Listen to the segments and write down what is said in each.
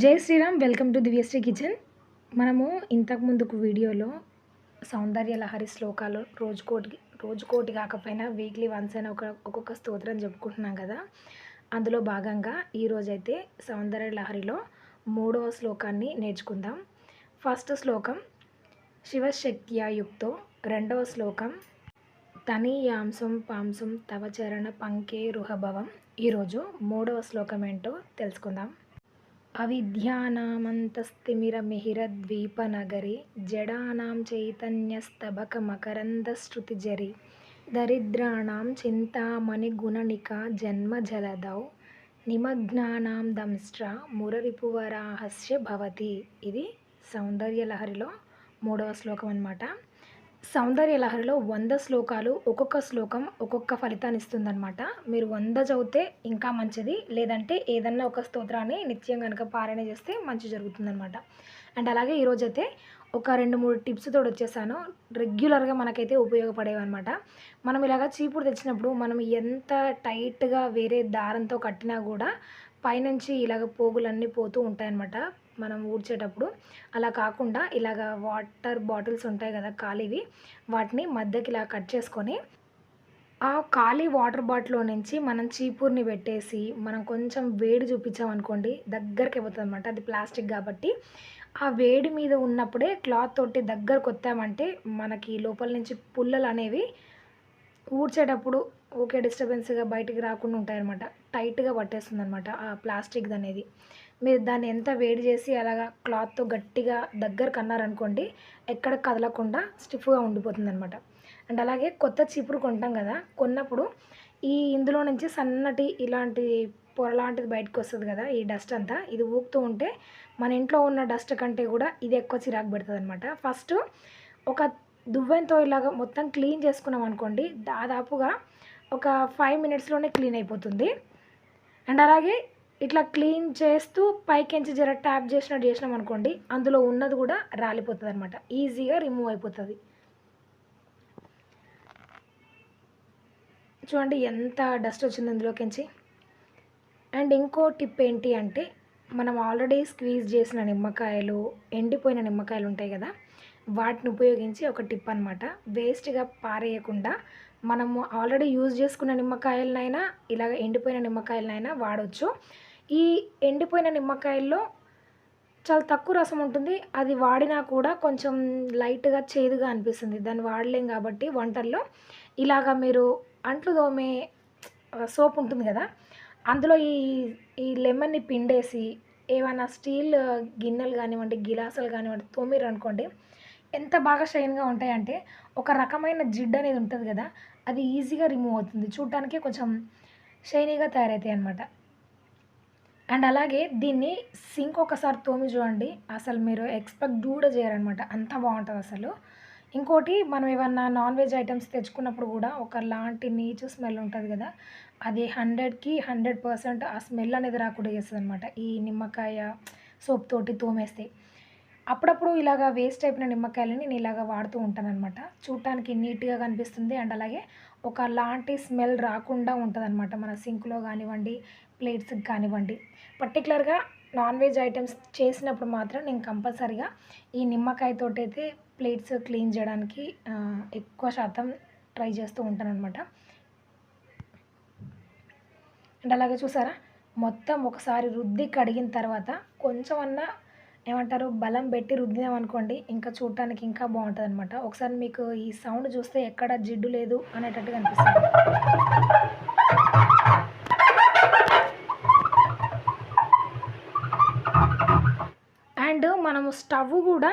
జై Shriram welcome to Divyashri kitchen. మనము ఇంతకు ముందుకు వీడియోలో సౌందర్య లహరి శ్లోకాలు రోజుకోటి రోజుకోటి కాకపోయినా వీక్లీ వన్స్ అయినా ఒక ఒక్కొక్క స్తోత్రం చెప్పుకుంటున్నాం కదా. అందులో భాగంగా ఈరోజైతే సౌందర్య లహరిలో మూడవ శ్లోకాన్ని నేర్చుకుందాం. ఫస్ట్ శ్లోకం శివశక్త్యాయుక్తో. రెండవ శ్లోకం తనీయాంశం పాంసం తవ చరణ పంకే రుహభవం. ఈరోజు మూడవ శ్లోకం ఏంటో తెలుసుకుందాం. అవిద్యానామంతస్తిమిరమిహిరద్వీపనగరి జడానాం చైతన్యస్తబకమకరందశ్రుతిజరి దరిద్రాణం చింతామణిగుణనికా జన్మజలదౌ నిమగ్నానాం దంష్ట్ర మురరిపువరాహస్య భవతి. ఇది సౌందర్యలహరిలో మూడవ శ్లోకం అన్నమాట సౌందర్యలహరిలో వంద శ్లోకాలు ఒక్కొక్క శ్లోకం ఒక్కొక్క ఫలితాన్ని ఇస్తుందన్నమాట. మీరు వంద చదివితే ఇంకా మంచిది. లేదంటే ఏదన్నా ఒక స్తోత్రాన్ని నిత్యం కనుక పారాయణ చేస్తే మంచి జరుగుతుందన్నమాట. అండ్ అలాగే ఈరోజైతే ఒక రెండు మూడు టిప్స్ తోడు వచ్చేసాను. రెగ్యులర్గా మనకైతే ఉపయోగపడేవి అనమాట మనం ఇలాగ చీపురు తెచ్చినప్పుడు మనం ఎంత టైట్గా వేరే దారంతో కట్టినా కూడా పైనుంచి ఇలాగ పోగులన్నీ పోతూ ఉంటాయన్నమాట. మనం ఊడ్చేటప్పుడు. అలా కాకుండా ఇలాగ వాటర్ బాటిల్స్ ఉంటాయి కదా ఖాళీవి వాటిని మధ్యకి ఇలా కట్ చేసుకొని ఆ ఖాళీ వాటర్ బాటిల్లో నుంచి మనం చీపుర్ని పెట్టేసి మనం కొంచెం వేడి చూపించామనుకోండి దగ్గరికి అయిపోతుంది అనమాట అది ప్లాస్టిక్ కాబట్టి. ఆ వేడి మీద ఉన్నప్పుడే క్లాత్ తోటి దగ్గరకు వచ్చామంటే మనకి లోపల నుంచి పుల్లలు అనేవి ఊడ్చేటప్పుడు ఓకే డిస్టర్బెన్స్గా బయటికి రాకుండా ఉంటాయన్నమాట. టైట్గా పట్టేస్తుంది అనమాట ఆ ప్లాస్టిక్ అనేది మీరు దాన్ని ఎంత వేడి చేసి అలాగా క్లాత్తో గట్టిగా దగ్గరకు కన్నారనుకోండి ఎక్కడ కదలకుండా స్టిఫ్గా ఉండిపోతుంది అనమాట అండ్ అలాగే కొత్త చీపురు కొంటాం కదా కొన్నప్పుడు ఈ ఇందులో నుంచి సన్నటి ఇలాంటి పొరలాంటిది బయటకు వస్తుంది కదా ఈ డస్ట్ అంతా ఇది ఊపుతూ ఉంటే మన ఇంట్లో ఉన్న డస్ట్ కంటే కూడా ఇది ఎక్కువ చిరాకు పెడుతుంది అనమాట ఫస్ట్ ఒక దువ్వెంతో ఇలాగ మొత్తం క్లీన్ చేసుకున్నాం అనుకోండి దాదాపుగా ఒక ఫైవ్ మినిట్స్లోనే క్లీన్ అయిపోతుంది. అండ్ అలాగే ఇట్లా క్లీన్ చేస్తూ పైకించి జర ట్యాప్ చేసినట్టు చేసినాం అనుకోండి అందులో ఉన్నది కూడా రాలిపోతుంది అనమాట ఈజీగా రిమూవ్ అయిపోతుంది. చూడండి ఎంత డస్ట్ వచ్చింది ఇందులోకించి. అండ్ ఇంకో టిప్ ఏంటి అంటే మనం ఆల్రెడీ స్క్వీజ్ చేసిన నిమ్మకాయలు ఎండిపోయిన నిమ్మకాయలు ఉంటాయి కదా వాటిని ఉపయోగించి ఒక టిప్ అనమాట వేస్ట్గా పారేయకుండా మనము ఆల్రెడీ యూజ్ చేసుకున్న నిమ్మకాయలనైనా ఇలాగ ఎండిపోయిన నిమ్మకాయలనైనా వాడవచ్చు ఈ ఎండిపోయిన నిమ్మకాయల్లో చాలా తక్కువ రసం ఉంటుంది. అది వాడినా కూడా కొంచెం లైట్గా చేదుగా అనిపిస్తుంది. దాన్ని వాడలేం కాబట్టి వంటల్లో ఇలాగ మీరు అంట్లు తోమే సోప్ ఉంటుంది కదా అందులో ఈ ఈ లెమన్ని పిండేసి ఏమైనా స్టీల్ గిన్నెలు కానివ్వండి గిలాసులు కానివ్వండి తోమిరు అనుకోండి ఎంత బాగా షైన్గా ఉంటాయంటే ఒక రకమైన జిడ్ అనేది ఉంటుంది కదా అది ఈజీగా రిమూవ్ అవుతుంది. చూడటానికి కొంచెం షైనీగా తయారవుతాయి అనమాట అండ్ అలాగే దీన్ని సింక్ ఒకసారి తోమి చూడండి. అసలు మీరు ఎక్స్పెక్ట్ కూడా చేయరనమాట. అంత బాగుంటుంది అసలు. ఇంకోటి మనం ఏమన్నా నాన్ వెజ్ ఐటమ్స్ తెచ్చుకున్నప్పుడు కూడా ఒక లాంటి నీచు స్మెల్ ఉంటుంది కదా అది హండ్రెడ్కి హండ్రెడ్ పర్సెంట్ ఆ స్మెల్ అనేది రాకుండా చేస్తుంది అనమాట ఈ నిమ్మకాయ సోప్ తోటి తోమేస్తే. అప్పుడప్పుడు ఇలాగ వేస్ట్ అయిపోయిన నిమ్మకాయలని నేను ఇలాగ వాడుతూ ఉంటానమాట చూడటానికి నీట్గా కనిపిస్తుంది అండ్ అలాగే ఒక లాంటి స్మెల్ రాకుండా ఉంటుంది మన సింక్లో కానివ్వండి ప్లేట్స్కి కానివ్వండి. పర్టికులర్గా నాన్ వెజ్ ఐటమ్స్ చేసినప్పుడు మాత్రం నేను కంపల్సరీగా ఈ నిమ్మకాయతో అయితే ప్లేట్స్ క్లీన్ చేయడానికి ఎక్కువ శాతం ట్రై చేస్తూ ఉంటాను అనమాట అండ్ అలాగే చూసారా? మొత్తం ఒకసారి రుద్ది కడిగిన తర్వాత కొంచెం అన్నా ఏమంటారు బలం పెట్టి రుద్దినాం అనుకోండి ఇంకా చూడటానికి ఇంకా బాగుంటుంది అనమాట ఒకసారి మీకు ఈ సౌండ్ చూస్తే ఎక్కడ జిడ్డు లేదు అనేటట్టుగా అనిపిస్తుంది. అండ్ మనము స్టవ్ కూడా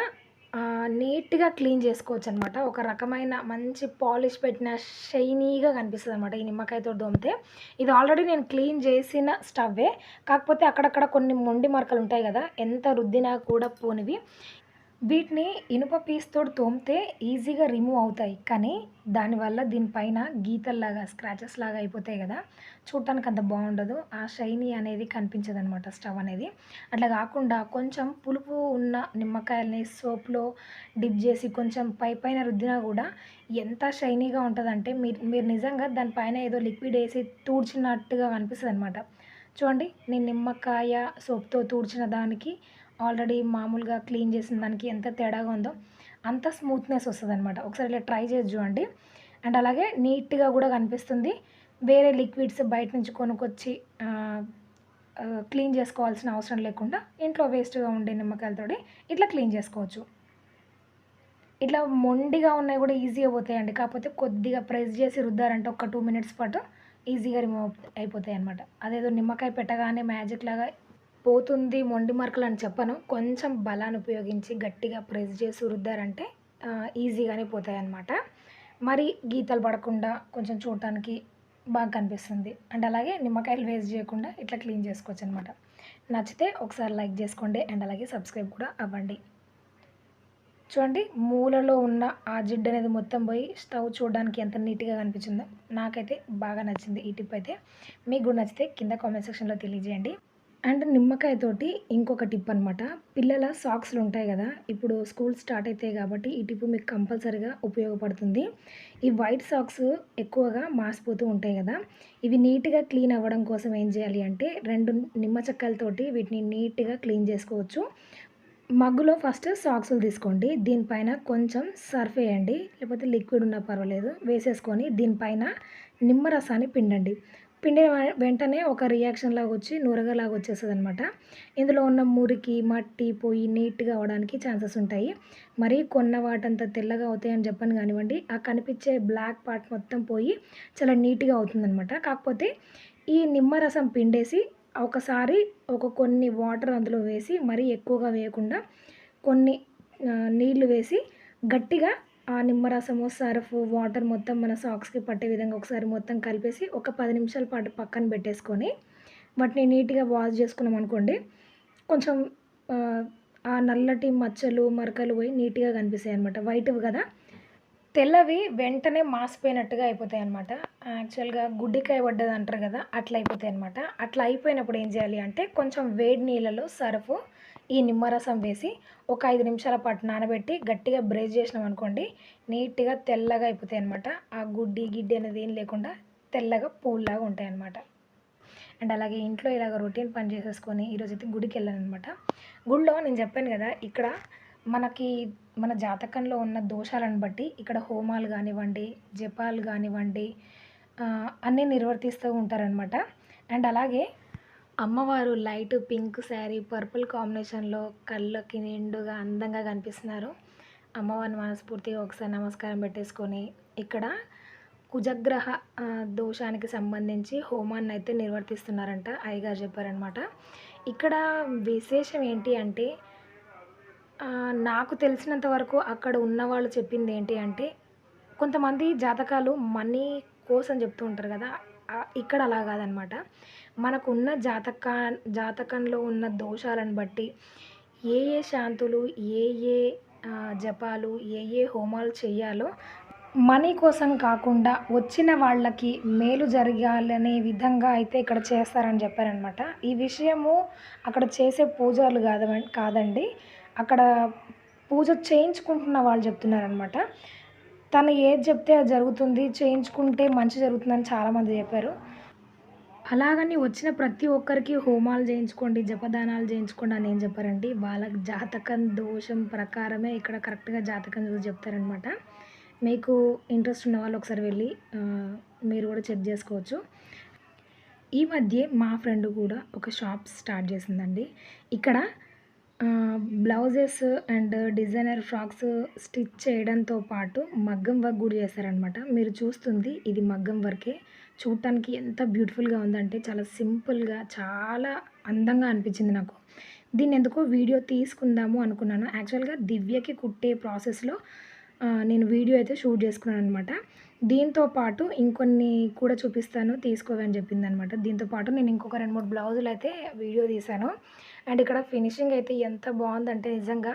నీట్గా క్లీన్ చేసుకోవచ్చు అనమాట ఒక రకమైన మంచి పాలిష్ పెట్టిన షైనీగా కనిపిస్తుంది అనమాట ఈ నిమ్మకాయతో దోమితే. ఇది ఆల్రెడీ నేను క్లీన్ చేసిన స్టవ్వే. కాకపోతే అక్కడక్కడ కొన్ని మొండి మరకలు ఉంటాయి కదా ఎంత రుద్దినా కూడా పోనివి. వీటిని ఇనుప పీస్తో తోమితే ఈజీగా రిమూవ్ అవుతాయి. కానీ దానివల్ల దీనిపైన గీతల్లాగా స్క్రాచెస్ లాగా అయిపోతాయి కదా. చూడటానికి అంత బాగుండదు. ఆ షైనీ అనేది కనిపించదు అనమాట స్టవ్ అనేది. అట్లా కాకుండా కొంచెం పులుపు ఉన్న నిమ్మకాయలని సోప్లో డిప్ చేసి కొంచెం పై పైన రుద్దినా కూడా ఎంత షైనీగా ఉంటుందంటే మీరు మీరు నిజంగా దానిపైన ఏదో లిక్విడ్ వేసి తూడ్చినట్టుగా కనిపిస్తుంది అనమాట చూడండి నేను నిమ్మకాయ సోప్తో తూడ్చిన దానికి ఆల్రెడీ మామూలుగా క్లీన్ చేసిన దానికి ఎంత తేడాగా ఉందో అంత స్మూత్నెస్ వస్తుంది అనమాట ఒకసారి ఇలా ట్రై చేసి చూడండి. అండ్ అలాగే నీట్గా కూడా కనిపిస్తుంది. వేరే లిక్విడ్స్ బయట నుంచి కొనుక్కొచ్చి క్లీన్ చేసుకోవాల్సిన అవసరం లేకుండా ఇంట్లో వేస్ట్గా ఉండే నిమ్మకాయలతోటి ఇట్లా క్లీన్ చేసుకోవచ్చు. ఇట్లా మొండిగా ఉన్నాయి కూడా ఈజీగా పోతాయండి. కాకపోతే కొద్దిగా ప్రెస్ చేసి రుద్దారంటే ఒక టూ మినిట్స్ పాటు ఈజీగా రిమూవ్ అయిపోతాయి అనమాట అదేదో నిమ్మకాయ పెట్టగానే మ్యాజిక్ లాగా పోతుంది మొండి మార్కులు అని చెప్పను. కొంచెం బలాన్ని ఉపయోగించి గట్టిగా ప్రెస్ చేసి రుద్దారంటే ఈజీగానే పోతాయి అన్నమాట మరి గీతలు పడకుండా కొంచెం చూడటానికి బాగా కనిపిస్తుంది. అండ్ అలాగే నిమ్మకాయలు వేస్ట్ చేయకుండా ఇట్లా క్లీన్ చేసుకోవచ్చు అనమాట నచ్చితే ఒకసారి లైక్ చేసుకోండి అండ్ అలాగే సబ్స్క్రైబ్ కూడా అవ్వండి. చూడండి మూలలో ఉన్న ఆ జిడ్డు అనేది మొత్తం పోయి స్టవ్ చూడడానికి ఎంత నీట్గా కనిపించిందో నాకైతే బాగా నచ్చింది. ఈ టిప్ అయితే మీకు నచ్చితే కింద కామెంట్ సెక్షన్లో తెలియజేయండి. అండ్ నిమ్మకాయతోటి ఇంకొక టిప్ అనమాట పిల్లల సాక్స్లు ఉంటాయి కదా ఇప్పుడు స్కూల్ స్టార్ట్ అవుతాయి కాబట్టి ఈ టిప్ మీకు కంపల్సరీగా ఉపయోగపడుతుంది. ఈ వైట్ సాక్స్ ఎక్కువగా మాసిపోతూ ఉంటాయి కదా ఇవి నీట్గా క్లీన్ అవ్వడం కోసం ఏం చేయాలి అంటే రెండు నిమ్మ చెక్కలతోటి వీటిని నీట్గా క్లీన్ చేసుకోవచ్చు. మగ్గులో ఫస్ట్ సాక్సులు తీసుకోండి దీనిపైన కొంచెం సర్ఫ్ వేయండి లేకపోతే లిక్విడ్ ఉన్నా పర్వాలేదు వేసేసుకొని దీనిపైన నిమ్మరసాన్ని పిండండి. పిండిన వెంటనే ఒక రియాక్షన్ లాగా వచ్చి నూరగలాగా వచ్చేస్తుంది అనమాట ఇందులో ఉన్న మురికి మట్టి పోయి నీట్గా అవడానికి ఛాన్సెస్ ఉంటాయి. మరి కొన్న వాటంత తెల్లగా అవుతాయని చెప్పను కానివ్వండి. ఆ కనిపించే బ్లాక్ పార్ట్ మొత్తం పోయి చాలా నీట్గా అవుతుందన్నమాట. కాకపోతే ఈ నిమ్మరసం పిండేసి ఒకసారి ఒక కొన్ని వాటర్ అందులో వేసి మరీ ఎక్కువగా వేయకుండా కొన్ని నీళ్ళు వేసి గట్టిగా ఆ నిమ్మరసము సర్ఫ్ వాటర్ మొత్తం మన సాక్స్కి పట్టే విధంగా ఒకసారి మొత్తం కలిపేసి ఒక పది నిమిషాల పాటు పక్కన పెట్టేసుకొని వాటిని నీట్గా వాష్ చేసుకున్నాం అనుకోండి కొంచెం ఆ, నల్లటి మచ్చలు మరకలు పోయి నీట్గా కనిపిస్తాయి అనమాట వైట్ కదా? తెల్లవి వెంటనే మాసిపోయినట్టుగా అయిపోతాయి అనమాట యాక్చువల్గా గుడ్డికాయ పడ్డది అంటారు కదా అట్లా అయిపోతాయి అనమాట అట్లా అయిపోయినప్పుడు ఏం చేయాలి అంటే కొంచెం వేడి నీళ్ళలో సర్ఫ్ ఈ నిమ్మరసం వేసి ఒక ఐదు నిమిషాల పాటు నానబెట్టి గట్టిగా బ్రేజ్ చేసినాం అనుకోండి నీట్గా తెల్లగా అయిపోతాయి అనమాట ఆ గుడ్డి గిడ్డి అనేది ఏం లేకుండా తెల్లగా పూల్లాగా ఉంటాయి అనమాట అండ్ అలాగే ఇంట్లో ఇలాగ రొటీన్ పని చేసేసుకొని ఈరోజు అయితే గుడికి వెళ్ళాను అనమాట గుడిలో నేను చెప్పాను కదా ఇక్కడ మనకి మన జాతకంలో ఉన్న దోషాలను బట్టి ఇక్కడ హోమాలు కానివ్వండి జపాలు కానివ్వండి అన్నీ నిర్వర్తిస్తూ ఉంటారనమాట అండ్ అలాగే అమ్మవారు లైట్ పింక్ శారీ పర్పుల్ కాంబినేషన్లో కళ్ళకి నిండుగా అందంగా కనిపిస్తున్నారు. అమ్మవారిని మనస్ఫూర్తిగా ఒకసారి నమస్కారం పెట్టేసుకొని ఇక్కడ కుజగ్రహ దోషానికి సంబంధించి హోమాన్ని అయితే నిర్వర్తిస్తున్నారంట అయ్యగారు చెప్పారనమాట ఇక్కడ విశేషం ఏంటి అంటే నాకు తెలిసినంత వరకు అక్కడ ఉన్న వాళ్ళు చెప్పింది ఏంటి అంటే కొంతమంది జాతకాలు మనీ కోసం చెప్తూ ఉంటారు కదా ఇక్కడ అలా కాదనమాట. మనకున్న జాతక జాతకంలో ఉన్న దోషాలను బట్టి ఏ ఏ శాంతులు ఏ ఏ జపాలు ఏ ఏ హోమాలు చేయాలో మనీ కోసం కాకుండా వచ్చిన వాళ్ళకి మేలు జరగాలనే విధంగా అయితే ఇక్కడ చేస్తారని చెప్పారనమాట. ఈ విషయము అక్కడ చేసే పూజలు కాదు కాదండి. అక్కడ పూజ చేయించుకుంటున్న వాళ్ళు చెప్తున్నారనమాట. తను ఏది చెప్తే అది జరుగుతుంది చేయించుకుంటే మంచి జరుగుతుందని చాలామంది చెప్పారు. అలాగని వచ్చిన ప్రతి ఒక్కరికి హోమాలు చేయించుకోండి జపదానాలు చేయించుకోండి అని ఏం చెప్పారండి వాళ్ళ జాతకం దోషం ప్రకారమే ఇక్కడ కరెక్ట్గా జాతకం చూసి చెప్తారనమాట మీకు ఇంట్రెస్ట్ ఉన్న వాళ్ళు ఒకసారి వెళ్ళి మీరు కూడా చెక్ చేసుకోవచ్చు. ఈ మధ్య మా ఫ్రెండ్ కూడా ఒక షాప్ స్టార్ట్ చేసిందండి. ఇక్కడ blouses and designer frocks stitch చేయడంతో పాటు మగ్గం వర్క్ కూడా చేస్తారనమాట మీరు చూస్తుంది ఇది మగ్గం వర్కే. చూడటానికి ఎంత బ్యూటిఫుల్గా ఉందంటే చాలా సింపుల్గా చాలా అందంగా అనిపించింది నాకు. దీన్ని ఎందుకో వీడియో తీసుకుందాము అనుకున్నాను. యాక్చువల్గా దివ్యకి కుట్టే ప్రాసెస్లో నేను వీడియో అయితే షూట్ చేసుకున్నాను అనమాట దీంతో పాటు ఇంకొన్ని కూడా చూపిస్తాను తీసుకోవని చెప్పింది అనమాట దీంతో పాటు నేను ఇంకొక రెండు మూడు బ్లౌజులు అయితే వీడియో తీశాను. అండ్ ఇక్కడ ఫినిషింగ్ అయితే ఎంత బాగుందంటే నిజంగా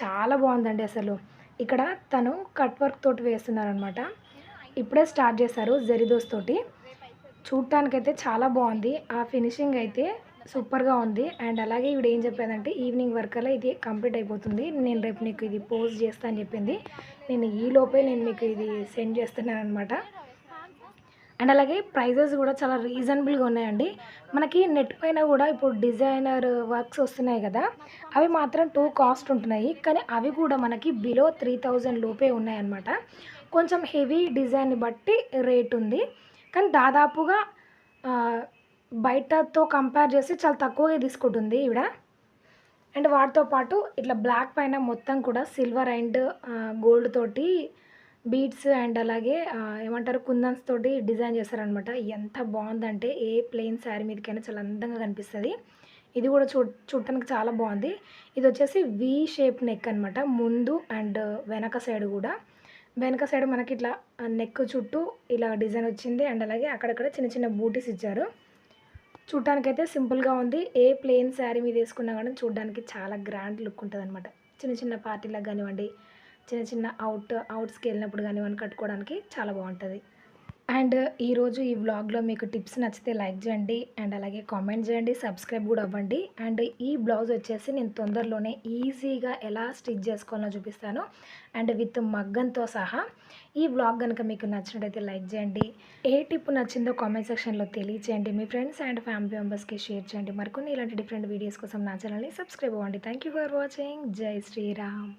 చాలా బాగుందండి అసలు. ఇక్కడ తను కట్ వర్క్ తోటి వేస్తున్నారనమాట ఇప్పుడే స్టార్ట్ చేశారు జెరిదోస్ తోటి. చూడటానికైతే చాలా బాగుంది. ఆ ఫినిషింగ్ అయితే సూపర్గా ఉంది. అండ్ అలాగే ఇవిడ ఏం చెప్పేదంటే ఈవినింగ్ వర్క్ అలా ఇది కంప్లీట్ అయిపోతుంది. నేను రేపు నీకు ఇది పోస్ట్ చేస్తా అని చెప్పింది. నేను ఈ లోపే నేను మీకు ఇది సెండ్ చేస్తున్నాను అనమాట అండ్ అలాగే ప్రైజెస్ కూడా చాలా రీజనబుల్గా ఉన్నాయండి. మనకి నెట్ పైన కూడా ఇప్పుడు డిజైనర్ వర్క్స్ వస్తున్నాయి కదా అవి మాత్రం టూ కాస్ట్ ఉంటున్నాయి. కానీ అవి కూడా మనకి బిలో త్రీ థౌజండ్ లోపే ఉన్నాయన్నమాట. కొంచెం హెవీ డిజైన్ బట్టి రేట్ ఉంది. కానీ దాదాపుగా బయటతో కంపేర్ చేసి చాలా తక్కువగా తీసుకుంటుంది ఈవిడ. అండ్ వాటితో పాటు ఇట్లా బ్లాక్ పైన మొత్తం కూడా సిల్వర్ అండ్ గోల్డ్ తోటి బీడ్స్ అండ్ అలాగే ఏమంటారు కుందన్స్ తోటి డిజైన్ చేస్తారనమాట ఎంత బాగుందంటే ఏ ప్లెయిన్ శారీ మీదకైనా చాలా అందంగా కనిపిస్తుంది. ఇది కూడా చూ చూడటానికి చాలా బాగుంది. ఇది వచ్చేసి వి షేప్ నెక్ అనమాట ముందు అండ్ వెనక సైడ్ కూడా. వెనక సైడ్ మనకి ఇట్లా నెక్ చుట్టూ ఇలా డిజైన్ వచ్చింది. అండ్ అలాగే అక్కడక్కడ చిన్న చిన్న బూటీస్ ఇచ్చారు. చూడటానికైతే సింపుల్గా ఉంది. ఏ ప్లెయిన్ శారీ మీద వేసుకున్నా కానీ చూడడానికి చాలా గ్రాండ్ లుక్ ఉంటుంది అనమాట చిన్న చిన్న పార్టీలకు కానివ్వండి చిన్న చిన్న అవుట్ అవుట్స్కి వెళ్ళినప్పుడు కానివ్వండి కట్టుకోవడానికి చాలా బాగుంటుంది. అండ్ ఈరోజు ఈ వ్లాగ్లో మీకు టిప్స్ నచ్చితే లైక్ చేయండి అండ్ అలాగే కామెంట్ చేయండి సబ్స్క్రైబ్ కూడా అవ్వండి. అండ్ ఈ బ్లౌజ్ వచ్చేసి నేను తొందరలోనే ఈజీగా ఎలా స్టిచ్ చేసుకోవాలో చూపిస్తాను. అండ్ విత్ మగ్గంతో సహా ఈ వ్లాగ్ కనుక మీకు నచ్చినట్టయితే లైక్ చేయండి. ఏ టిప్ నచ్చిందో కామెంట్ సెక్షన్లో తెలియచేయండి. మీ ఫ్రెండ్స్ అండ్ ఫ్యామిలీ మెంబర్స్కి షేర్ చేయండి. మరికొన్ని ఇలాంటి డిఫరెంట్ వీడియోస్ కోసం నా ఛానల్ని సబ్స్క్రైబ్ అవ్వండి. Thank you for watching. జై శ్రీరామ్.